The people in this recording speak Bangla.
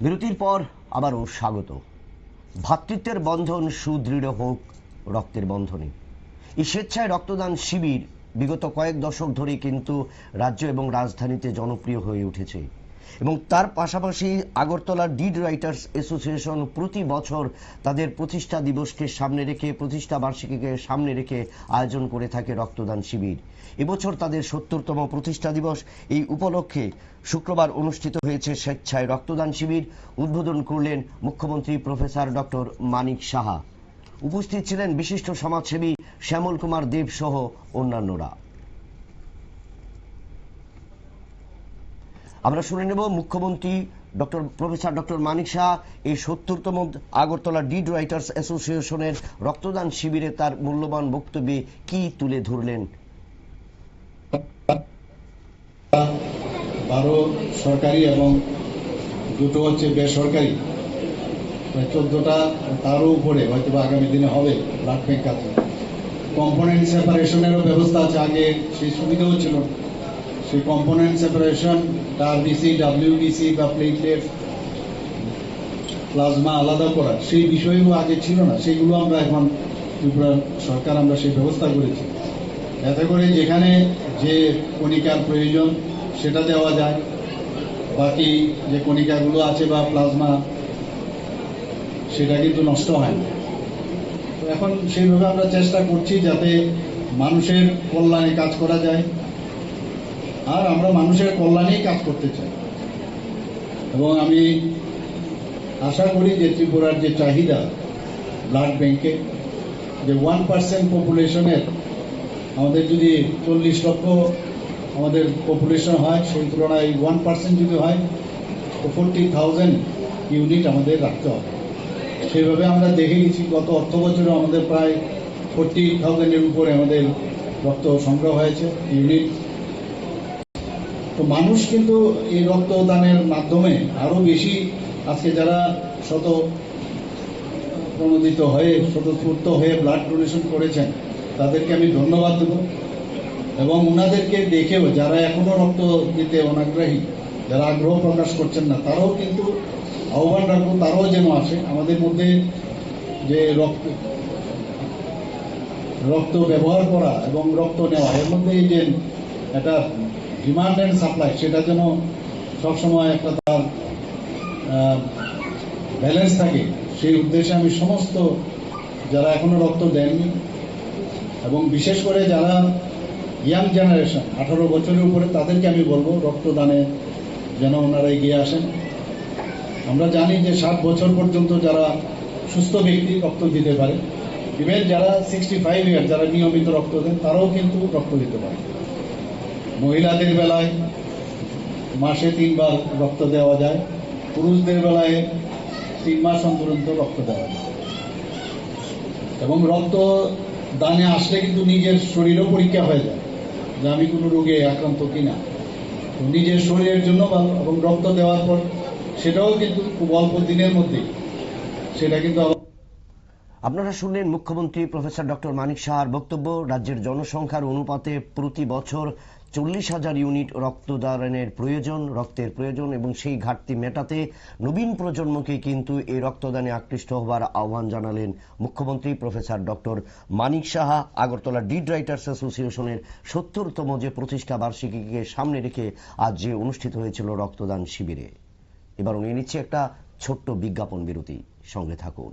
বিরতির পর আবারও স্বাগত। ভ্রাতৃত্বের বন্ধন সুদৃঢ় হোক, রক্তের বন্ধনে। এই স্বেচ্ছায় রক্তদান শিবির বিগত কয়েক দশক ধরে কিন্তু রাজ্য এবং রাজধানীতে জনপ্রিয় হয়ে উঠেছে। এবং তার পাশাপাশি আগরতলা ডিড রাইটার্স অ্যাসোসিয়েশন প্রতি বছর তাদের প্রতিষ্ঠা দিবসকে সামনে রেখে, প্রতিষ্ঠা বার্ষিকীকে সামনে রেখে আয়োজন করে থাকে রক্তদান শিবির। এবছর তাদের সত্তরতম প্রতিষ্ঠা দিবস। এই উপলক্ষে শুক্রবার অনুষ্ঠিত হয়েছে স্বেচ্ছায় রক্তদান শিবির। উদ্বোধন করলেন মুখ্যমন্ত্রী প্রফেসর ডক্টর মানিক সাহা। উপস্থিত ছিলেন বিশিষ্ট সমাজসেবী শ্যামল কুমার দেব সহ অন্যান্যরা। আমরা শুনে নেব মুখ্যমন্ত্রী doctor, professor doctor Manik Shah, এই সত্তরতম আগরতলা ডিড রাইটার্স অ্যাসোসিয়েশনের রক্তদান শিবিরে তার মূল্যবান বক্তব্যে কি তুলে ধরলেন? বারো সরকারি এবং দুটো হচ্ছে বেসরকারি। চোদ্দটা তারও উপরে হয়তো বা আগামী দিনে হবে, ব্লাড ব্যাংক আছে। কম্পোনেন্ট সেপারেশনেরও ব্যবস্থা আছে, আগে সেই সুবিধাও ছিল। সেই কম্পোনেন্ট সেপারেশন ডারবিসি ডাব্লিউবিসি বা প্লেটলেট প্লাজমা আলাদা করা, সেই বিষয়গুলো আগে ছিল না। সেগুলো আমরা এখন ত্রিপুরা সরকার আমরা সেই ব্যবস্থা করেছি। এতে করে যেখানে যে কণিকার প্রয়োজন, সেটা দেওয়া যায়। বাকি যে কণিকাগুলো আছে বা প্লাজমা সেটা কিন্তু নষ্ট হয় না। এখন সেইভাবে আমরা চেষ্টা করছি যাতে মানুষের কল্যাণে কাজ করা যায়। আর আমরা মানুষের কল্যাণেই কাজ করতে চাই। এবং আমি আশা করি যে ত্রিপুরার যে চাহিদা ব্লাড ব্যাংকে, যে ওয়ান পার্সেন্ট পপুলেশনের আমাদের যদি চল্লিশ লক্ষ আমাদের পপুলেশন হয়, সেই তুলনায় ওয়ান পার্সেন্ট যদি হয়, তো ফোরটি থাউজেন্ড ইউনিট আমাদের রাখতে হবে। সেইভাবে আমরা দেখে গেছি গত অর্থ বছরে আমাদের প্রায় ফোরটি থাউজেন্ডের উপরে আমাদের রক্ত সংগ্রহ হয়েছে, ইউনিট তো মানুষ কিন্তু এই রক্তদানের মাধ্যমে আরও বেশি আজকে যারা শত প্রণোদিত হয়ে স্বতঃস্ফূর্ত হয়ে ব্লাড ডোনেশন করেছেন, তাদেরকে আমি ধন্যবাদ দেব। এবং ওনাদেরকে দেখেও যারা এখনও রক্ত দিতে অনাগ্রহী, যারা আগ্রহ প্রকাশ করছেন না, তারাও কিন্তু আহ্বান রাখব, তারাও যেন আসে। আমাদের মধ্যে যে রক্ত রক্ত ব্যবহার করা এবং রক্ত নেওয়া, এর মধ্যে এই যে একটা ডিমান্ড অ্যান্ড সাপ্লাই সেটা যেন সবসময় একটা তার ব্যালেন্স থাকে। সেই উদ্দেশ্যে আমি সমস্ত যারা এখনও রক্ত দেননি এবং বিশেষ করে যারা ইয়াং জেনারেশন আঠারো বছরের উপরে, তাদেরকে আমি বলব রক্তদানে যেন ওনারা এগিয়ে আসেন। আমরা জানি যে ষাট বছর পর্যন্ত যারা সুস্থ ব্যক্তি রক্ত দিতে পারে ইভেন যারা সিক্সটি ফাইভ ইয়ার যারা নিয়মিত রক্ত দেন, তারাও কিন্তু রক্ত দিতে পারে। মহিলাদের বেলায় মাসে তিনবার রক্ত দেওয়া যায়, পুরুষদের বেলায় তিন মাস অন্তর অন্তর রক্ত দেওয়া যায়। এবং রক্ত দানে আসলে কিন্তু নিজের শরীরও পরীক্ষা হয়ে যায় যে আমি কোনো রোগে আক্রান্ত কিনা। নিজের শরীরের জন্য এবং রক্ত দেওয়ার পর সেটাও কিন্তু খুব অল্প দিনের মধ্যেই। সেটা কিন্তু আপনারা শুনলেন মুখ্যমন্ত্রী প্রফেসর ডক্টর মানিক সাহার বক্তব্য, রাজ্যের জনসংখ্যার অনুপাতে প্রতি বছর চল্লিশ হাজার ইউনিট রক্তদানের প্রয়োজন, রক্তের প্রয়োজন এবং সেই ঘাটতি মেটাতে নবীন প্রজন্মকে কিন্তু এই রক্তদানে আকৃষ্ট হবার আহ্বান জানালেন মুখ্যমন্ত্রী professor doctor Manik Saha. Agartala deed writers অ্যাসোসিয়েশনের সত্তরতম যে প্রতিষ্ঠা বার্ষিকীকে সামনে রেখে আজ যে অনুষ্ঠিত হয়েছিল রক্তদান শিবিরে। এবার নিয়ে নিচ্ছে একটা ছোট্ট বিজ্ঞাপন বিরতি। সঙ্গে থাকুন।